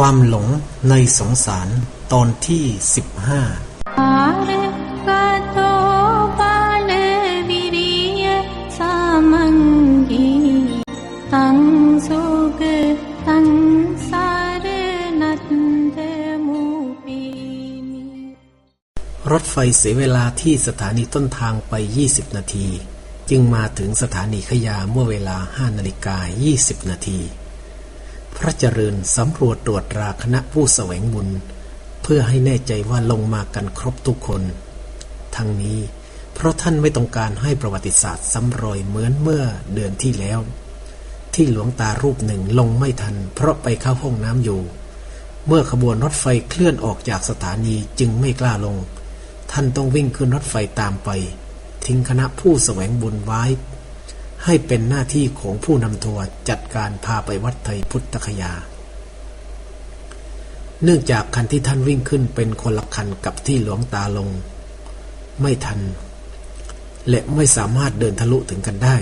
ความหลงในสงสารตอนที่ 15รถไฟเสียเวลาที่สถานีต้นทางไป 20 นาที จึงมาถึงสถานีขยาเมื่อเวลา 5 นาฬิกา 20 นาที พระเจริญสำรวจตรวจราคณะผู้แสวงบุญ เพื่อให้แน่ใจว่าลงมากันครบทุกคน ทั้งนี้เพราะท่านไม่ต้องการให้ประวัติศาสตร์ซ้ำรอยเหมือนเมื่อเดือนที่แล้ว ที่หลวงตารูปหนึ่งลงไม่ทัน เพราะไปเข้าห้องน้ำอยู่ เมื่อขบวนรถไฟเคลื่อนออกจากสถานีจึงไม่กล้าลง ท่านต้องวิ่งขึ้นรถไฟตามไป ทิ้งคณะผู้แสวงบุญไว้ ให้เป็นหน้าที่ของผู้นำทัวร์จัดการพาไปวัดไทยพุทธคยา เนื่องจากคันที่ท่านวิ่งขึ้นเป็นคนละคันกับที่หลวงตาลง ไม่ทัน และไม่สามารถเดินทะลุถึงกันได้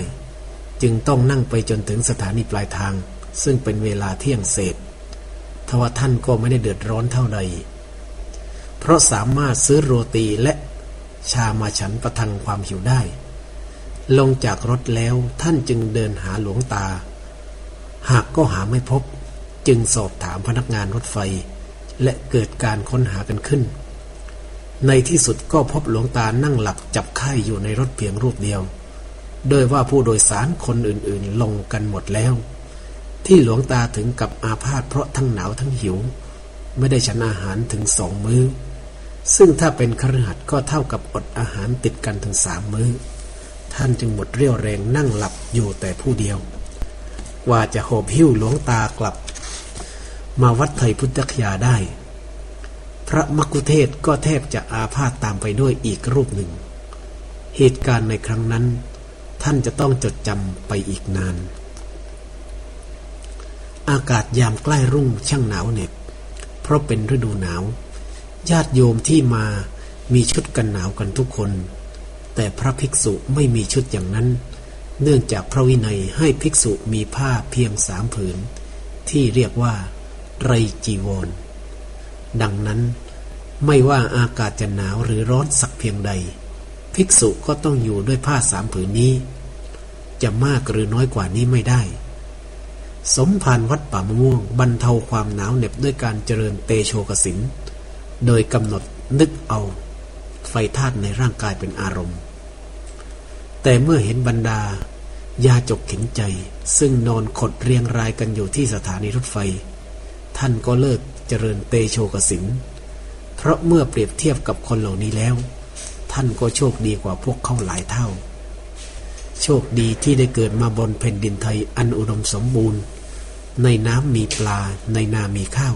จึงต้องนั่งไปจนถึงสถานีปลายทาง ซึ่งเป็นเวลาเที่ยงเศษทว่าท่านก็ไม่ได้เดือดร้อนเท่าใด เพราะสามารถซื้อโรตีและชามาฉันประทังความหิวได้ ลงจากรถแล้วท่านจึงเดินหาหลวงตา หากก็หาไม่พบ จึงสอบถามพนักงานรถไฟ และเกิดการค้นหากันขึ้น ในที่สุดก็พบหลวงตานั่งหลับจับไข้อยู่ในรถเพียงรูปเดียว โดยว่าผู้โดยสารคนอื่นๆ ลงกันหมดแล้ว ที่หลวงตาถึงกับอาพาธเพราะทั้งหนาวทั้งหิว ไม่ได้ฉันอาหารถึงสองมื้อ ซึ่งถ้าเป็นคฤหัสก็เท่ากับอดอาหารติดกันถึงสามมื้อ ท่านจึงหมดเรี่ยวแรงนั่งหลับอยู่แต่ผู้เดียวกว่าจะโหบหิ้วหลวงตากลับ มาวัดไทยพุทธคยาได้ พระมกุเทศก็แทบจะอาพาธตามไปด้วยอีกรูปหนึ่ง เหตุการณ์ในครั้งนั้น ท่านจะต้องจดจำไปอีกนาน อากาศยามใกล้รุ่งช่างหนาวเหน็บ เพราะเป็นฤดูหนาว ญาติโยมที่มามีชุดกันหนาวกันทุกคน แต่พระภิกษุไม่มีชุดอย่างนั้น เนื่องจากพระวินัยให้ภิกษุมีผ้าเพียงสามผืน ที่เรียกว่า ไรจีวร ดังนั้น ไม่ว่าอากาศจะหนาวหรือร้อนสักเพียงใด ภิกษุก็ต้องอยู่ด้วยผ้าสามผืนนี้ จะมากหรือน้อยกว่านี้ไม่ได้ สมภารวัดป่ามะม่วงบรรเทาความหนาวเหน็บด้วยการเจริญเตโชกสิน โดยกำหนดนึกเอาไฟธาตุในร่างกายเป็นอารมณ์ แต่เมื่อเห็นบรรดา ยาจกเข็นใจ ซึ่งนอนขดเรียงรายกันอยู่ที่สถานีรถไฟ ท่านก็เลิกเจริญเตโชกสิน เพราะเมื่อเปรียบเทียบกับคนเหล่านี้แล้ว ท่านก็โชคดีกว่าพวกเขาหลายเท่า โชคดีที่ได้เกิดมาบนแผ่นดินไทยอันอุดมสมบูรณ์ ในน้ำมีปลาในนามีข้าว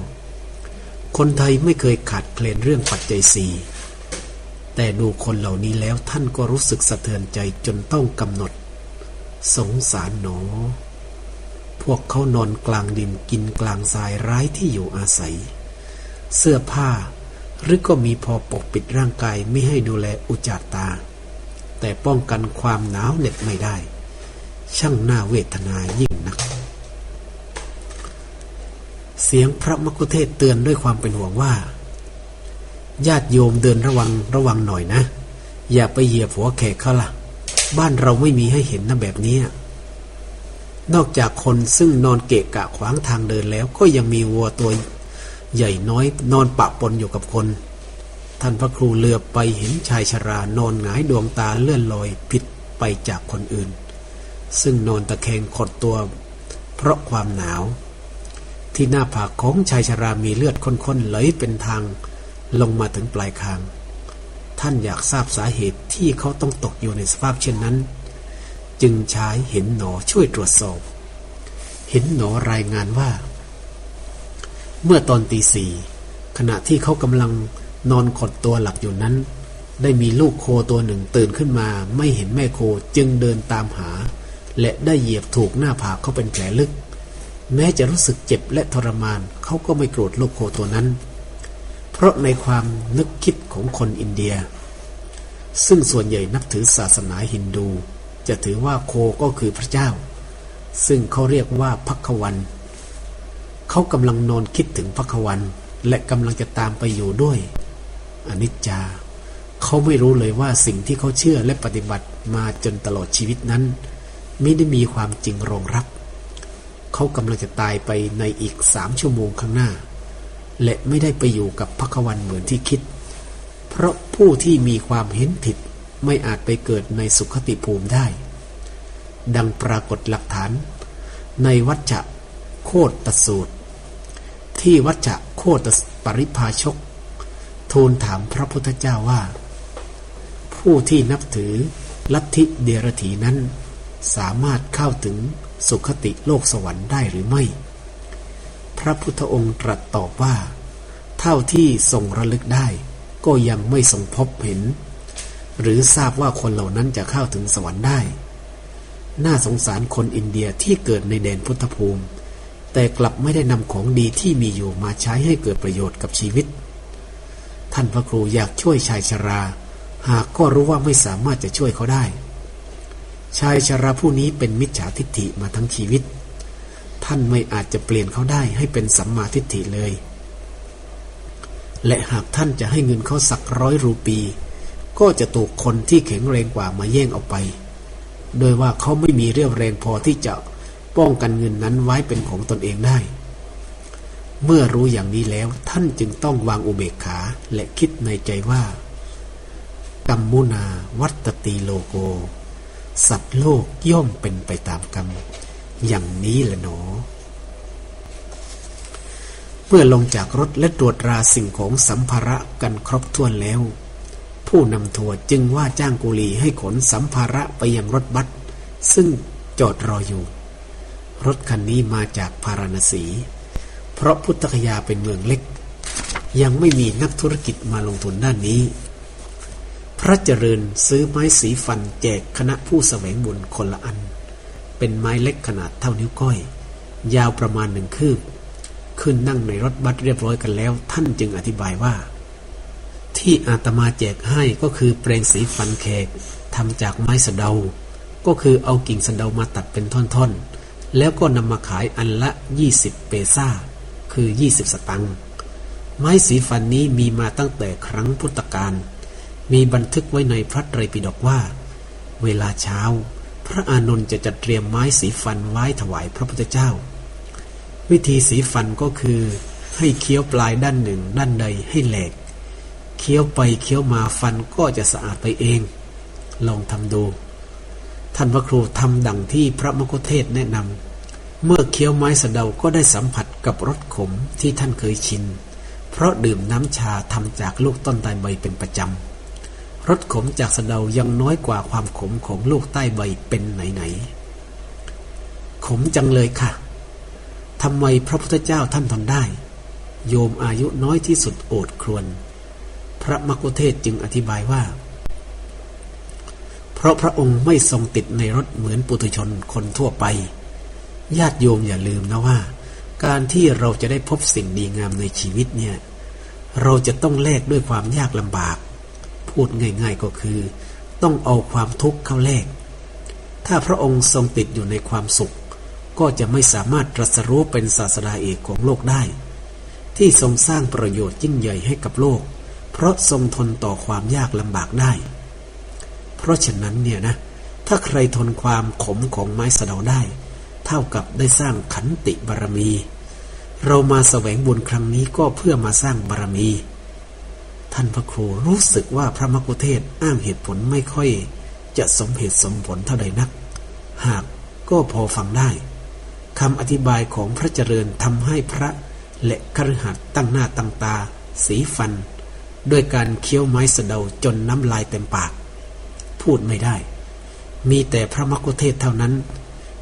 คนไทยไม่เคยขาดเคลนเรื่องปัจจัยสี่ แต่ดูคนเหล่านี้แล้วท่านก็รู้สึกสะเทือนใจจนต้องกำหนด สงสารหนอ พวกเขานอนกลางดินกินกลางทรายร้ายที่อยู่อาศัย เสื้อผ้า หรือก็มีพอปกปิดร่างกายไม่ให้ดูแลอุจจาตา แต่ป้องกันความหนาวเหน็บไม่ได้ ช่างน่าเวทนายิ่งนัก เสียงพระมกุเทศเตือนด้วยความเป็นห่วงว่า ญาติโยมเดินระวังระวังหน่อยนะ อย่าไปเหยียบหัวแขกเขาละ่ะ บ้านเราไม่มีให้เห็นนะแบบนี้ นอกจากคนซึ่งนอนเกะกะขวางทางเดินแล้ว ก็ยังมีวัวตัวใหญ่น้อยนอนปะปนอยู่กับคน ท่านพระครูเลือบไปเห็นชายชรานอนหงายดวงตาเลื่อนลอยผิดไปจากคนอื่น ซึ่งนอนตะแคงขดตัว เพราะความหนาว ที่หน้าผากของชายชรามีเลือดข้นๆไหลเป็นทาง ลงมาถึงปลายคาง ท่านอยากทราบสาเหตุที่เขาต้องตกอยู่ในสภาพเช่นนั้น จึงใช้เห็นหนอช่วยตรวจสอบ เห็นหนอรายงานว่า เมื่อตอนตีสี่ขณะที่เขากำลังนอนขดตัวหลับอยู่นั้น ได้มีลูกโคตัวหนึ่งตื่นขึ้นมา ไม่เห็นแม่โคจึงเดินตามหา และได้เหยียบถูกหน้าผากเขาเป็นแผลลึก แม้จะรู้สึกเจ็บและทรมานเขาก็ไม่โกรธลูกโคตัวนั้น เพราะในความนึกคิดของคนอินเดีย ซึ่งส่วนใหญ่นับถือศาสนาฮินดู จะถือว่าโคก็คือพระเจ้า ซึ่งเขาเรียกว่าพักวัน เขากำลังนอนคิดถึงพระควัน และกำลังจะตามไปอยู่ด้วยอนิจจาเขาไม่รู้เลยว่าสิ่งที่เขาเชื่อและปฏิบัติมาจนตลอดชีวิตนั้น ไม่ได้มีความจริงรองรับ เขากำลังจะตายไปในอีกสามชั่วโมงข้างหน้า และไม่ได้ไปอยู่กับพระควันเหมือนที่คิด เพราะผู้ที่มีความเห็นผิดไม่อาจไปเกิดในสุขติภูมิได้ ดังปรากฏหลักฐาน ในวัจจะโคตตสูตร ที่วัจจะโคตปริภาชก ทูลถามพระพุทธเจ้าว่า ผู้ที่นับถือลัทธิเดรถีนั้น สามารถเข้าถึงสุขติโลกสวรรค์ได้หรือไม่ พระพุทธองค์ตรัสตอบว่า เท่าที่ทรงระลึกได้ ก็ยังไม่ทรงพบเห็น หรือทราบว่าคนเหล่านั้นจะเข้าถึงสวรรค์ได้ น่าสงสารคนอินเดียที่เกิดในแดนพุทธภูมิ แต่กลับไม่ได้นำของดีที่มีอยู่มาใช้ให้เกิดประโยชน์กับชีวิต ท่านพระครูอยากช่วยชายชรา หากก็รู้ว่าไม่สามารถจะช่วยเขาได้ ชายชราผู้นี้เป็นมิจฉาทิฏฐิมาทั้งชีวิต ท่านไม่อาจจะเปลี่ยนเขาได้ให้เป็นสัมมาทิฏฐิเลย และหากท่านจะให้เงินเขาสักร้อยรูปี ก็จะถูกคนที่แข็งแรงกว่ามาแย่งเอาไป โดยว่าเขาไม่มีเรี่ยวแรงพอที่จะป้องกันเงินนั้นไว้เป็นของตนเองได้ เมื่อรู้อย่างนี้แล้วท่านจึงต้องวางอุเบกขาและคิดในใจว่ากรรมุนาวัตติโลโก สัตว์โลกย่อมเป็นไปตามกรรม อย่างนี้แหละหนอ เมื่อลงจากรถและตรวจราสิ่งของสัมภาระกันครบถ้วนแล้ว ผู้นำทัวร์จึงว่าจ้างกุลีให้ขนสัมภาระไปยังรถบัสซึ่งจอดรออยู่ รถคันนี้มาจากพาราณสี เพราะพุทธคยาเป็นเมืองเล็ก ยังไม่มีนักธุรกิจมาลงทุนด้านนี้ พระเจริญซื้อไม้สีฟันแจกคณะผู้แสวงบุญคนละอัน เป็นไม้เล็กขนาดเท่านิ้วก้อย ยาวประมาณหนึ่งคืบ ขึ้นนั่งในรถบัสเรียบร้อยกันแล้ว ท่านจึงอธิบายว่า ที่อาตมาแจกให้ก็คือเปลงสีฟันแขกทำจากไม้สะเดา ก็คือเอากิ่งสะเดามาตัดเป็นท่อนๆ แล้วก็นำมาขายอันละ 20 เปซ่า คือ 20 สตังค์ไม้สีฟันนี้มีมาตั้งแต่ครั้งพุทธกาลมีบันทึกไว้ในพระไตรปิฎกว่า เวลาเช้า พระอานนท์จะจัดเตรียมไม้สีฟันไว้ถวายพระพุทธเจ้า วิธีสีฟันก็คือ ให้เคี้ยวปลายด้านหนึ่งด้านใดให้แหลก เคี้ยวไปเคี้ยวมาฟันก็จะสะอาดไปเอง ลองทำดู ท่านพระครูทำดังที่พระมกุเทศแนะนำเมื่อเคี้ยวไม้สะเดาก็ได้สัมผัสกับรสขมที่ท่านเคยชิน เพราะดื่มน้ำชาทำจากลูกต้นไตใบเป็นประจำ รสขมจากสะเดายังน้อยกว่าความขมของลูกใต้ใบเป็นไหนๆขมจังเลยค่ะทำไมพระพุทธเจ้าท่านทนได้ โยมอายุน้อยที่สุดโอดครวน พระมกุเทศจึงอธิบายว่า เพราะพระองค์ไม่ทรงติดในรถเหมือนปุถุชนคนทั่วไป ญาติโยมอย่าลืมนะว่า การที่เราจะได้พบสิ่งดีงามในชีวิตเนี่ย เราจะต้องแลกด้วยความยากลำบาก พูดง่าย ๆก็คือ ต้องเอาความทุกข์เข้าแลกถ้าพระองค์ทรงติดอยู่ในความสุข ก็จะไม่สามารถตรัสรู้เป็นศาสดาเอกของโลกได้ ที่ทรงสร้างประโยชน์ยิ่งใหญ่ให้กับโลก เพราะทรงทนต่อความยากลำบากได้ เพราะฉะนั้นเนี่ยนะ ถ้าใครทนความขมของไม้สะเดาได้ เท่ากับได้สร้างขันติบารมี เรามาแสวงบุญครั้งนี้ก็เพื่อมาสร้างบารมี ท่านพระครูรู้สึกว่าพระมกุเทศอ้างเหตุผลไม่ค่อยจะสมเหตุสมผลเท่าใดนัก หากก็พอฟังได้คำอธิบายของพระเจริญทำให้พระและครหัสตั้งหน้าตั้งตา สีฟัน ด้วยการเคี้ยวไม้สะเดาจนน้ำลายเต็มปาก พูดไม่ได้ มีแต่พระมกุเทศเท่านั้น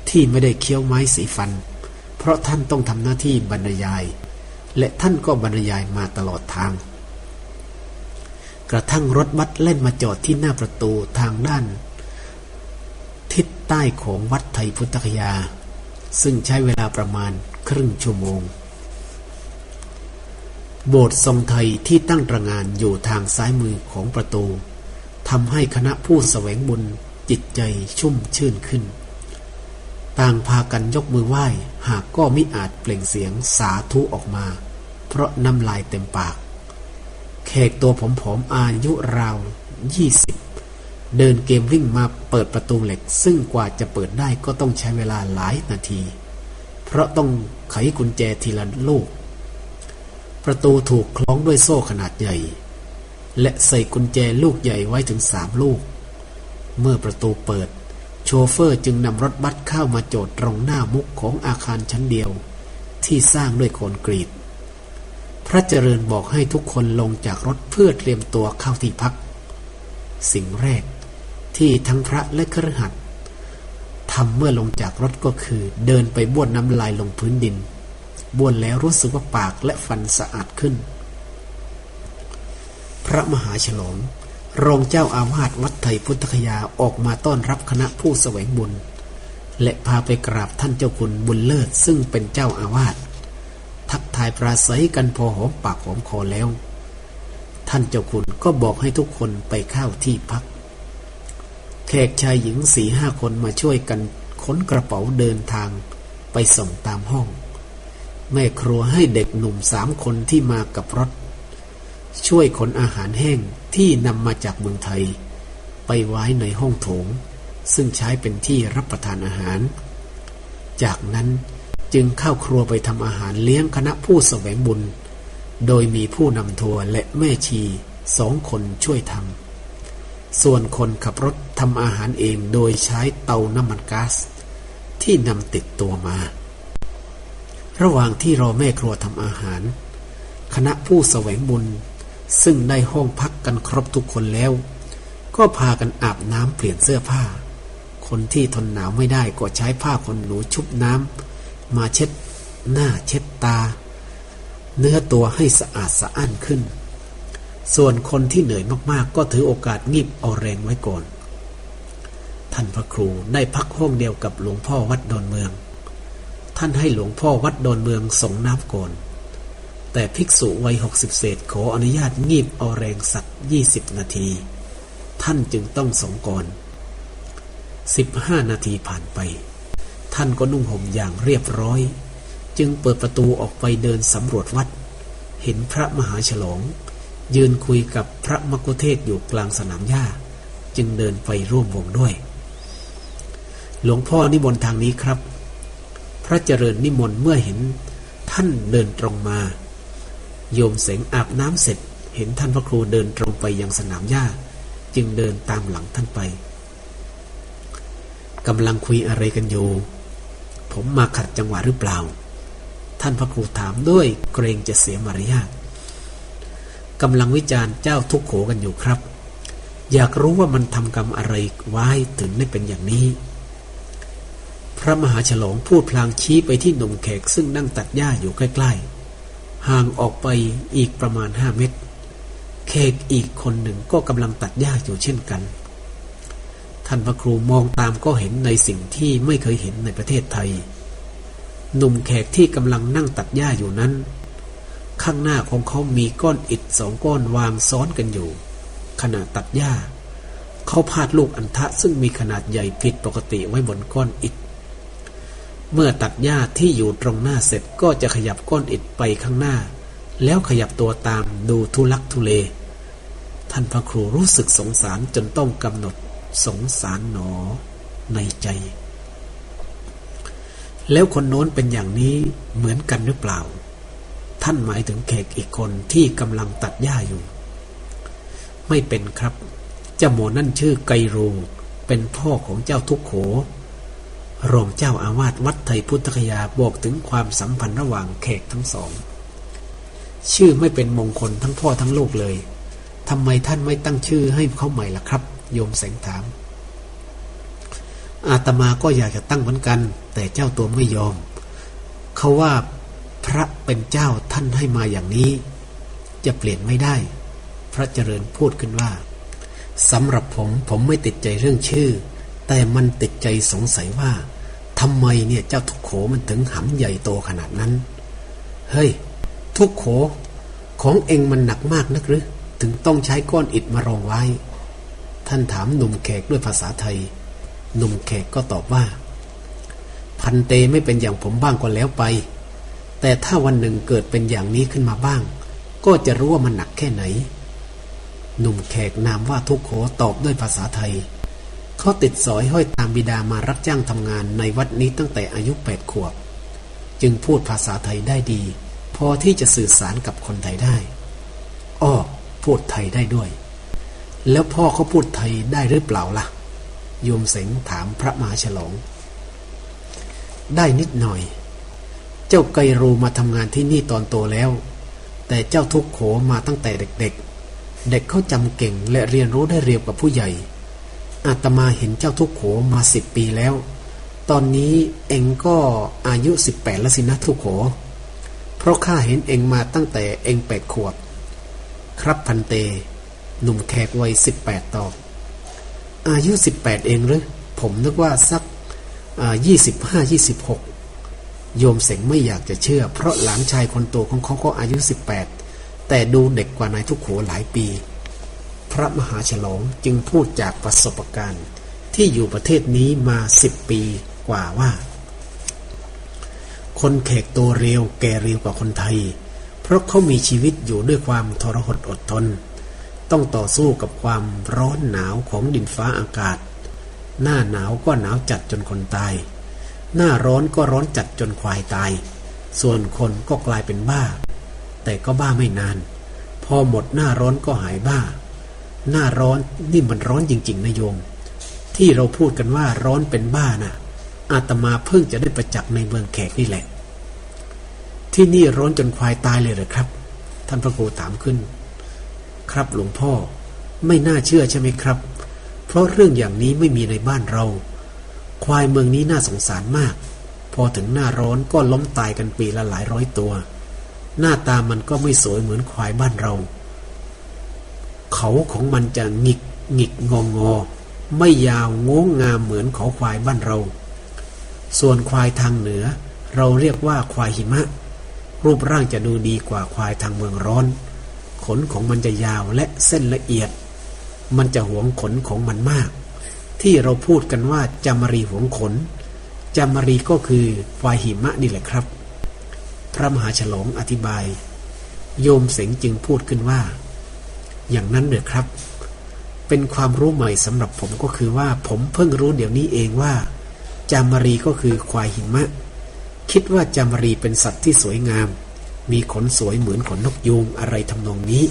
ที่ไม่ได้เคี้ยวไม้สีฟัน เพราะท่านต้องทำหน้าที่บรรยาย และท่านก็บรรยายมาตลอดทาง กระทั่งรถบัสเล่นมาจอดที่หน้าประตูทางด้าน ทิศใต้ของวัดไทยพุทธคยา ซึ่งใช้เวลาประมาณครึ่งชั่วโมง โบสถ์ทรงไทยที่ตั้งตระงานอยู่ทางซ้ายมือของประตูทำให้คณะผู้แสวงบุญจิตใจชุ่มชื่นขึ้น ต่างพากันยกมือไหว้หากก็มิอาจเปล่งเสียงสาธุออกมา เพราะน้ำลายเต็มปาก แขกตัวผอมๆอายุราวยี่สิบเดินเกมวิ่งมาเปิดประตูเหล็ก ซึ่งกว่าจะเปิดได้ก็ต้องใช้เวลาหลายนาที เพราะต้องไขกุญแจทีละลูก ประตูถูกคล้องด้วยโซ่ขนาดใหญ่ และใส่กุญแจลูกใหญ่ไว้ถึงสามลูก เมื่อประตูเปิด โชเฟอร์จึงนำรถบัสเข้ามาโจดตรงหน้ามุกของอาคารชั้นเดียว ที่สร้างด้วยโคอนกรีต พระเจริญบอกให้ทุกคนลงจากรถเพื่อเตรียมตัวเข้าที่พัก สิ่งแรกที่ทั้งพระและครหัสทำเมื่อลงจากรถก็คือ เดินไปบ้วนน้ำลายลงพื้นดินบ้วนแล้วรู้สึกว่าปากและฟันสะอาดขึ้น พระมหาฉลองรองเจ้าอาวาสวัดไทยพุทธคยาออกมาต้อนรับคณะผู้แสวงบุญ และพาไปกราบท่านเจ้าคุณบุญเลิศซึ่งเป็นเจ้าอาวาส ทักทายปราศัยกันพอหอมปากหอมคอแล้ว ท่านเจ้าคุณก็บอกให้ทุกคนไปเข้าที่พัก แขกชายหญิงสี่ห้าคนมาช่วยกันค้นกระเป๋าเดินทางไปส่งตามห้อง แม่ครัวให้เด็กหนุ่มสามคนที่มากับรถ ช่วยขนอาหารแห้งที่นำมาจากเมืองไทย ไปไว้ในห้องโถง ซึ่งใช้เป็นที่รับประทานอาหาร จากนั้น จึงเข้าครัวไปทำอาหารเลี้ยงคณะผู้สแสวงบุญ โดยมีผู้นำทัวร์และแม่ชีสองคนช่วยทำส่วนคนขับรถทำอาหารเองโดยใช้เตาน้ำมันก๊าซที่นำติดตัวมา ระหว่างที่รอแม่ครัวทำอาหาร คณะผู้แสวงบุญ ซึ่งได้ห้องพักกันครบทุกคนแล้ว ก็พากันอาบน้ำเปลี่ยนเสื้อผ้า คนที่ทนหนาวไม่ได้ก็ใช้ผ้าขนหนูชุบน้ำ มาเช็ดหน้าเช็ดตา เนื้อตัวให้สะอาดสะอ้านขึ้น ส่วนคนที่เหนื่อยมากๆ ก็ถือโอกาสงีบเอาแรงไว้ก่อน ท่านพระครูได้พักห้องเดียวกับหลวงพ่อวัดดอนเมือง ท่านให้หลวงพ่อวัดดอนเมืองส่งน้ำก่อน แต่ภิกษุวัยหกสิบเศษขออนุญาตงีบเอาแรงสักยี่สิบนาที ท่านจึงต้องส่งก่อนสิบห้านาทีผ่านไป ท่านก็นุ่งห่มอย่างเรียบร้อย จึงเปิดประตูออกไปเดินสำรวจวัด เห็นพระมหาฉลอง ยืนคุยกับพระมกุเทศอยู่กลางสนามหญ้า จึงเดินไปร่วมวงด้วย หลวงพ่อนิมนต์ทางนี้ครับ พระเจริญนิมนต์เมื่อเห็นท่านเดินตรงมา โยมเสงอาบน้ำเสร็จ เห็นท่านพระครูเดินตรงไปยังสนามหญ้า จึงเดินตามหลังท่านไปกำลังคุยอะไรกันอยู่ ผมมาขัดจังหวะหรือเปล่า ท่านพระครูถามด้วยเกรงจะเสียมารยาทกำลังวิจารณ์เจ้าทุกโขกันอยู่ครับ อยากรู้ว่ามันทำกรรมอะไรไว้ถึงได้เป็นอย่างนี้ พระมหาฉลองพูดพลางชี้ไปที่หนุ่มแขกซึ่งนั่งตัดหญ้าอยู่ใกล้ ๆ ห่างออกไปอีกประมาณห้าเมตร แขกอีกคนหนึ่งก็กำลังตัดหญ้าอยู่เช่นกัน ท่านพระครูมองตามก็เห็นในสิ่งที่ไม่เคยเห็นในประเทศไทย หนุ่มแขกที่กำลังนั่งตัดหญ้าอยู่นั้น ข้างหน้าของเขามีก้อนอิฐสองก้อนวางซ้อนกันอยู่ ขณะตัดหญ้า เขาพาดลูกอันทะซึ่งมีขนาดใหญ่ผิดปกติไว้บนก้อนอิฐเมื่อตัดหญ้าที่อยู่ตรงหน้าเสร็จก็จะขยับก้อนอิฐไปข้างหน้า แล้วขยับตัวตามดูทุลักทุเล ท่านพระครูรู้สึกสงสารจนต้องกำหนด สงสารหนอในใจ แล้วคนโน้นเป็นอย่างนี้เหมือนกันหรือเปล่า ท่านหมายถึงแขกอีกคนที่กำลังตัดหญ้าอยู่ ไม่เป็นครับ เจ้าโมนั่นชื่อไกรูเป็นพ่อของเจ้าทุกโข รองเจ้าอาวาสวัดไทยพุทธคยาบอกถึงความสัมพันธ์ระหว่างแขกทั้งสอง ชื่อไม่เป็นมงคลทั้งพ่อทั้งลูกเลยทำไมท่านไม่ตั้งชื่อให้เขาใหม่ล่ะครับ โยมแสงถาม อาตมาก็อยากจะตั้งเหมือนกัน แต่เจ้าตัวไม่ยอม เขาว่าพระเป็นเจ้าท่านให้มาอย่างนี้ จะเปลี่ยนไม่ได้ พระเจริญพูดขึ้นว่าสำหรับผมผมไม่ติดใจเรื่องชื่อ แต่มันติดใจสงสัยว่าทำไมเนี่ยเจ้าทุกโขมันถึงหำใหญ่โตขนาดนั้น เฮ้ย ทุกโขของเองมันหนักมากนักหรือ ถึงต้องใช้ก้อนอิฐมารองไว้ ท่านถามหนุ่มแขกด้วยภาษาไทย หนุ่มแขกก็ตอบว่า พันเตไม่เป็นอย่างผมบ้างก็แล้วไป แต่ถ้าวันหนึ่งเกิดเป็นอย่างนี้ขึ้นมาบ้าง ก็จะรู้ว่ามันหนักแค่ไหน หนุ่มแขกนามว่าทุกโขตอบด้วยภาษาไทย เขาติดสอยห้อยตามบิดามารับจ้างทำงานในวัดนี้ตั้งแต่อายุแปดขวบ จึงพูดภาษาไทยได้ดี พอที่จะสื่อสารกับคนไทยได้อ้อพูดไทยได้ด้วย แล้วพ่อเขาพูดไทยได้หรือเปล่าล่ะ โยมเสงถามพระมหาฉลอง ได้นิดหน่อย เจ้าไกรูมาทำงานที่นี่ตอนโตแล้ว แต่เจ้าทุกโขมาตั้งแต่เด็ก ๆ เด็กเขาจำเก่งและเรียนรู้ได้เร็วกว่าผู้ใหญ่ อาตมาเห็นเจ้าทุกโขมาสิบปีแล้ว ตอนนี้เองก็อายุสิบแปดแล้วสินะทุกโข เพราะข้าเห็นเองมาตั้งแต่เองแปดขวบ ครับพันเต หนุ่มแขกวัยสิบแปดตอบ อายุสิบแปดเองหรือ ผมนึกว่าสักยี่สิบห้ายี่สิบหกโยมเสงไม่อยากจะเชื่อ เพราะหลานชายคนโตของเขาก็อายุสิบแปดแต่ดูเด็กกว่านายทุกโขหลายปี พระมหาฉลองจึงพูดจากประสบการณ์ ที่อยู่ประเทศนี้มาสิบปีกว่าว่า คนแขกตัวเร็วแก่เร็วกว่าคนไทย เพราะเขามีชีวิตอยู่ด้วยความทรหดอดทน ต้องต่อสู้กับความร้อนหนาวของดินฟ้าอากาศ หน้าหนาวก็หนาวจัดจนคนตาย หน้าร้อนก็ร้อนจัดจนควายตาย ส่วนคนก็กลายเป็นบ้า แต่ก็บ้าไม่นาน พอหมดหน้าร้อนก็หายบ้า หน้าร้อนนี่มันร้อนจริง ๆนะโยม ที่เราพูดกันว่าร้อนเป็นบ้านะ่ะ อาตมาเพิ่งจะได้ประจักษ์ในเมืองแขกนี่แหละ ที่นี่ร้อนจนควายตายเลยเหรอครับ ท่านพระครูถามขึ้น ครับหลวงพ่อ ไม่น่าเชื่อใช่ไหมครับ เพราะเรื่องอย่างนี้ไม่มีในบ้านเรา ควายเมืองนี้น่าสงสารมาก พอถึงหน้าร้อนก็ล้มตายกันปีละหลายร้อยตัว หน้าตามันก็ไม่สวยเหมือนควายบ้านเรา เขาของมันจะหงิกหงิกงองอ ไม่ยาวงงงามเหมือนเขาควายบ้านเรา ส่วนควายทางเหนือ เราเรียกว่าควายหิมะ รูปร่างจะดูดีกว่าควายทางเมืองร้อน ขนของมันจะยาวและเส้นละเอียด มันจะหวงขนของมันมาก ที่เราพูดกันว่าจามรีหวงขนจามรีก็คือควายหิมะนี่แหละครับ พระมหาฉลองอธิบาย โยมเสงจึงพูดขึ้นว่า อย่างนั้นเด้อครับ เป็นความรู้ใหม่สำหรับผมก็คือว่าผมเพิ่งรู้เดี๋ยวนี้เองว่า จามรีก็คือควายหิมะ คิดว่าจามรีเป็นสัตว์ที่สวยงาม มีขนสวยเหมือนขนนกยูงอะไรทำนองนี้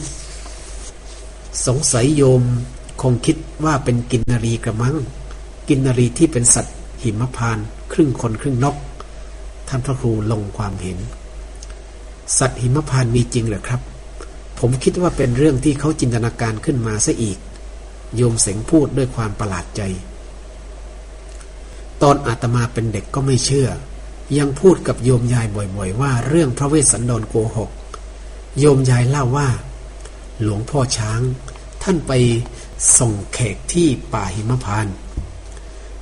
สงสัยโยมคงคิดว่าเป็นกินนรีกระมัง กินนรีที่เป็นสัตว์หิมพานครึ่งคนครึ่งนก ท่านพระครูลงความเห็น สัตว์หิมพานมีจริงหรือครับ ผมคิดว่าเป็นเรื่องที่เขาจินตนาการขึ้นมาซะอีก โยมเสงพูดด้วยความประหลาดใจ ตอนอาตมาเป็นเด็กก็ไม่เชื่อ ยังพูดกับโยมยายบ่อยๆ ว่าเรื่องพระเวสสันดรโกหก โยมยายเล่าว่า หลวงพ่อช้าง ท่านไปส่งแขกที่ป่าหิมพาน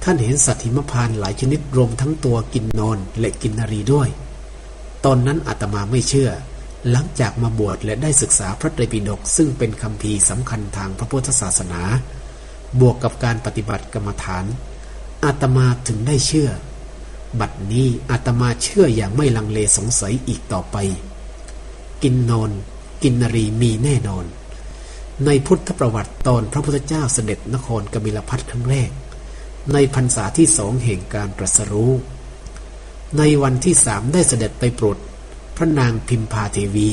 ท่านเห็นสัตว์หิมพานหลายชนิดรวมทั้งตัวกินนอนและกินนารีด้วย ตอนนั้นอาตมาไม่เชื่อ หลังจากมาบวชและได้ศึกษาพระไตรปิฎกซึ่งเป็นคำพีสำคัญทางพระพุทธศาสนา บวกกับการปฏิบัติกรรมฐานอาตมาถึงได้เชื่อ บัดนี้อาตมาเชื่ออย่างไม่ลังเลสงสัยอีกต่อไป กินนอน กินนรีมีแน่นอน ในพุทธประวัติตอนพระพุทธเจ้าเสด็จนครกบิลพัทครั้งแรก ในพรรษาที่สองแห่งการตรัสรู้ ในวันที่สามได้เสด็จไปโปรด พระนางพิมพาเทวี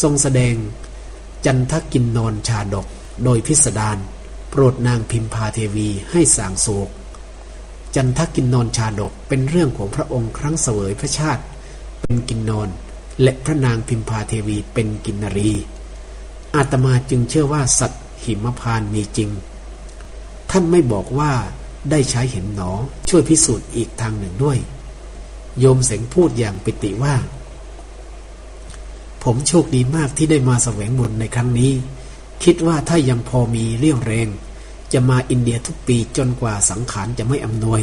ทรงแสดง จันทกินนอนชาดกโดยพิสดารโปรดนางพิมพาเทวีให้สางโศก จันทกินนอนชาดกเป็นเรื่องของพระองค์ครั้งเสวยพระชาติ เป็นกินนอนและพระนางพิมพาเทวีเป็นกินนรี อาตมาจึงเชื่อว่าสัตว์หิมพานมีจริง ท่านไม่บอกว่าได้ใช้เห็นหนอช่วยพิสูจน์อีกทางหนึ่งด้วย โยมเสงพูดอย่างปิติว่า ผมโชคดีมากที่ได้มาแสวงบุญในครั้งนี้ คิดว่าถ้ายังพอมีเรี่ยวแรง จะมาอินเดียทุกปีจนกว่าสังขารจะไม่อำนวย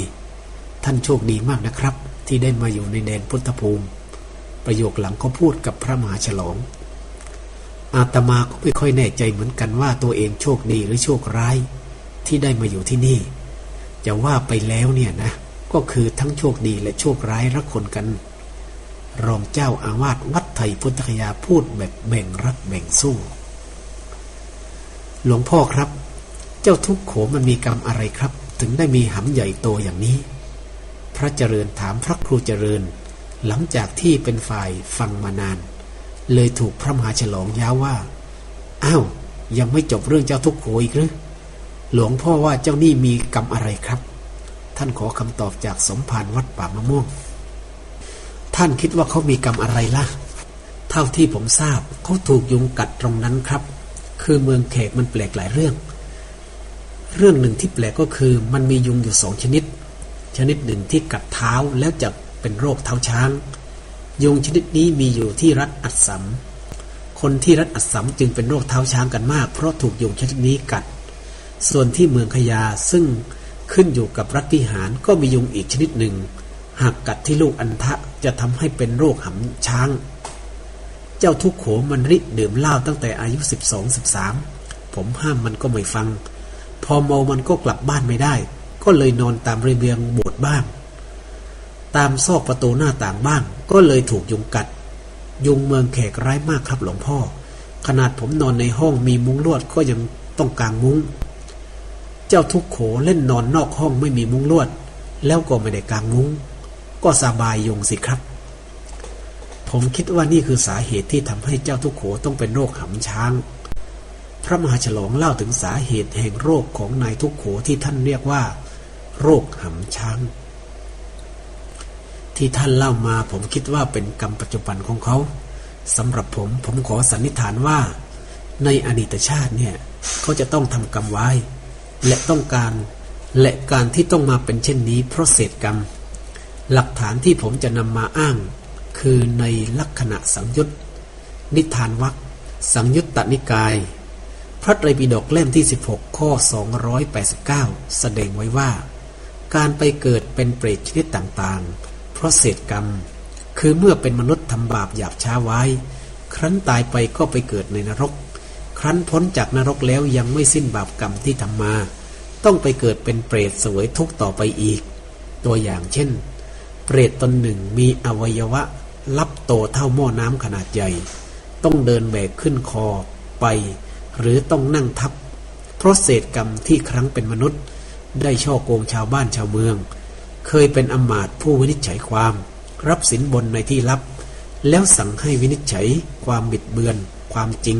ท่านโชคดีมากนะครับ ที่ได้มาอยู่ในแดนพุทธภูมิ ประโยคหลังเขาพูดกับพระมหาฉลอง อาตมาก็ไม่ค่อยแน่ใจเหมือนกันว่าตัวเองโชคดีหรือโชคร้าย ที่ได้มาอยู่ที่นี่ จะว่าไปแล้วเนี่ยนะ ก็คือทั้งโชคดีและโชคร้ายรักคนกัน รองเจ้าอาวาสวัดไทยพุทธคยาพูดแบบแบ่งรับแบ่งสู้ หลวงพ่อครับ เจ้าทุกโขมันมีกรรมอะไรครับ ถึงได้มีหำใหญ่โตอย่างนี้ พระเจริญถามพระครูเจริญ หลังจากที่เป็นฝ่ายฟังมานาน เลยถูกพระมหาฉลองย้าว่าอ้าวยังไม่จบเรื่องเจ้าทุกโขอีกหรือหลวงพ่อว่าเจ้านี่มีกรรมอะไรครับ ท่านขอคำตอบจากสมภารวัดป่ามะม่วง ท่านคิดว่าเขามีกรรมอะไรล่ะ เท่าที่ผมทราบเขาถูกยุงกัดตรงนั้นครับ คือเมืองเขกมันแปลกหลายเรื่อง เรื่องหนึ่งที่แปลกก็คือมันมียุงอยู่สองชนิด ชนิดหนึ่งที่กัดเท้าแล้วจะเป็นโรคเท้าช้าง ยุงชนิดนี้มีอยู่ที่รัฐอัสสัม คนที่รัฐอัสสัมจึงเป็นโรคเท้าช้างกันมาก เพราะถูกยุงชนิดนี้กัด ส่วนที่เมืองขยาซึ่งขึ้นอยู่กับรัฐพิหารก็มียุงอีกชนิดหนึ่ง หากกัดที่ลูกอันทะจะทำให้เป็นโรคหำช้าง เจ้าทุกโขมันริดื่มเหล้าตั้งแต่อายุสิบสองสิบสามผมห้ามมันก็ไม่ฟัง พอเมามันก็กลับบ้านไม่ได้ ก็เลยนอนตามระเบียงโบสถ์บ้าง ตามซอกประตูหน้าต่างบ้าง ก็เลยถูกยุงกัด ยุงเมืองแขกร้ายมากครับหลวงพ่อ ขนาดผมนอนในห้องมีมุ้งลวดก็ยังต้องกางมุ้ง เจ้าทุกโขเล่นนอนนอกห้องไม่มีมุ้งลวด แล้วก็ไม่ได้กางมุ้ง ก็สบายยุงสิครับ ผมคิดว่านี่คือสาเหตุที่ทำให้เจ้าทุกโขต้องเป็นโรคหำช้าง พระมหาฉลองเล่าถึงสาเหตุแห่งโรคของนายทุกโขที่ท่านเรียกว่า โรคหำช้าง ที่ท่านเล่ามาผมคิดว่าเป็นกรรมปัจจุบันของเขาสำหรับผมผมขอสันนิษฐานว่า ในอดีตชาติเนี่ยเขาจะต้องทำกรรมไว้ และต้องการและการที่ต้องมาเป็นเช่นนี้ เพราะเศษกรรม หลักฐานที่ผมจะนำมาอ้าง คือในลักษณะสังยุตนิทานวักสังยุตตนิกาย พระไตรปิฎกเล่มที่ 16 ข้อ 289 แสดงไว้ว่า การไปเกิดเป็นเปรตชนิดต่างๆ เพราะเศษกรรม คือเมื่อเป็นมนุษย์ทำบาปหยาบช้าไว้ ครั้นตายไปก็ไปเกิดในนรก ครั้นพ้นจากนรกแล้วยังไม่สิ้นบาปกรรมที่ทำมา ต้องไปเกิดเป็นเปรตสวยทุกต่อไปอีก ตัวอย่างเช่น เปรตตนหนึ่งมีอวัยวะ ลับโตเท่าหม้อน้ำขนาดใหญ่ ต้องเดินแบกขึ้นคอไป หรือต้องนั่งทับ เพราะเศษกรรมที่ครั้งเป็นมนุษย์ ได้ช่อโกงชาวบ้านชาวเมือง เคยเป็นอมาตผู้วินิจฉัยความ รับสินบนในที่ลับ แล้วสั่งให้วินิจฉัย ความบิดเบือน ความจริง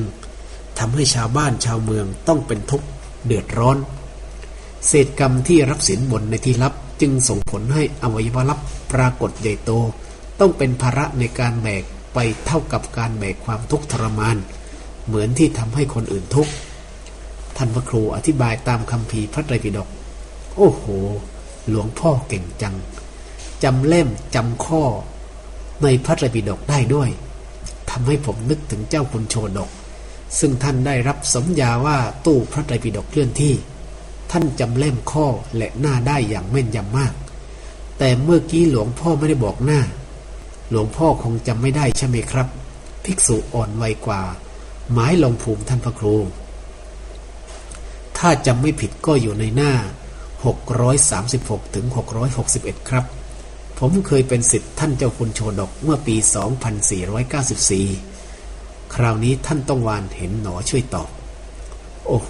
ทำให้ชาวบ้านชาวเมืองต้องเป็นทุกข์เดือดร้อน เศษกรรมที่รับสินบนในที่ลับจึงส่งผลให้อวัยวะลับปรากฏใหญ่โต ต้องเป็นภาระในการแบกไปเท่ากับการแบกความทุกข์ทรมาน เหมือนที่ทำให้คนอื่นทุกข์ท่านพระครูอธิบายตามคำพีพระไตรปิฎกโอ้โห หลวงพ่อเก่งจังจำเล่มจำข้อ ในพระไตรปิฎกได้ด้วยทำให้ผมนึกถึงเจ้าคุณโชดก ซึ่งท่านได้รับสมญาว่าตู้พระไตรปิฎกเคลื่อนที่ ท่านจำเล่มข้อและหน้าได้อย่างแม่นยำมาก แต่เมื่อกี้หลวงพ่อไม่ได้บอกหน้า หลวงพ่อคงจำไม่ได้ใช่ไหมครับ ภิกษุอ่อนวัยกว่า หมายลงภูมิท่านพระครู ถ้าจำไม่ผิดก็อยู่ในหน้า 636 ถึง 661 ครับ ผมเคยเป็นสิทธิ์ท่านเจ้าคุณโชดกเมื่อปี 2494 คราวนี้ท่านต้องวานเห็นหนอช่วยตอบ โอ้โห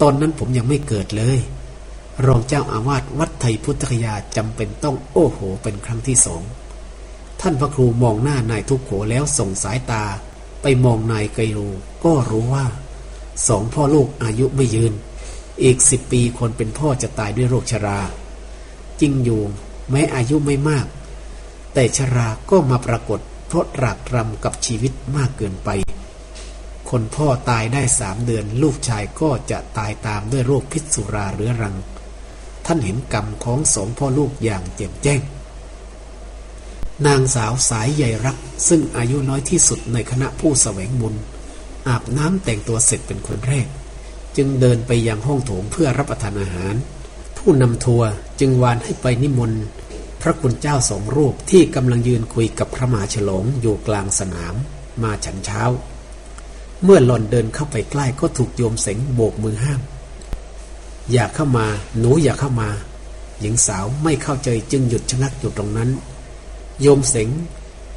ตอนนั้นผมยังไม่เกิดเลย รองเจ้าอาวาสวัดไทยพุทธคยาจำเป็นต้องโอ้โห เป็นครั้งที่สอง ท่านพระครูมองหน้านายทุกโขแล้วส่งสายตา ไปมองนายไกรูก็รู้ว่าสองพ่อลูกอายุไม่ยืน อีกสิบปีคนเป็นพ่อจะตายด้วยโรคชรา จริงอยู่แม้อายุไม่มาก แต่ชราก็มาปรากฏเพราะตรากตรำกับชีวิตมากเกินไป คนพ่อตายได้สามเดือน ลูกชายก็จะตายตามด้วยโรคพิษสุราเรื้อรัง ท่านเห็นกรรมของสองพ่อลูกอย่างแจ่มแจ้ง นางสาวสายใหญ่รัก ซึ่งอายุน้อยที่สุดในคณะผู้แสวงบุญ อาบน้ำแต่งตัวเสร็จเป็นคนแรก จึงเดินไปยังห้องโถงเพื่อรับประทานอาหาร ผู้นำทัวร์จึงวานให้ไปนิมนต์ พระคุณเจ้าสองรูปที่กำลังยืนคุยกับพระมหาฉลองอยู่กลางสนาม มาฉันเช้า เมื่อหล่อนเดินเข้าไปใกล้ก็ถูกโยมเสงโบกมือห้าม อย่าเข้ามา หนูอย่าเข้ามา หญิงสาวไม่เข้าใจจึงหยุดชะงักอยู่ตรงนั้น โยมเสง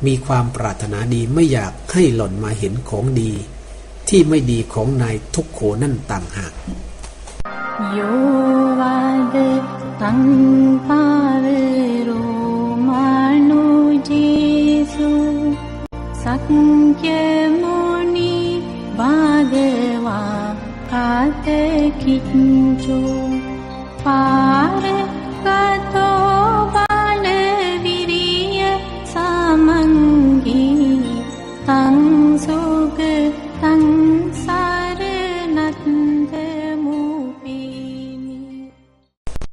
มีความปรารถนาดีไม่อยากให้หล่นมาเห็นของดี ที่ไม่ดีของนายทุกโขนั่นต่างหากโยวาดตังปาเวโรมานจิสุสักเกมนีบาเกวาคาเตคิจจุปาเร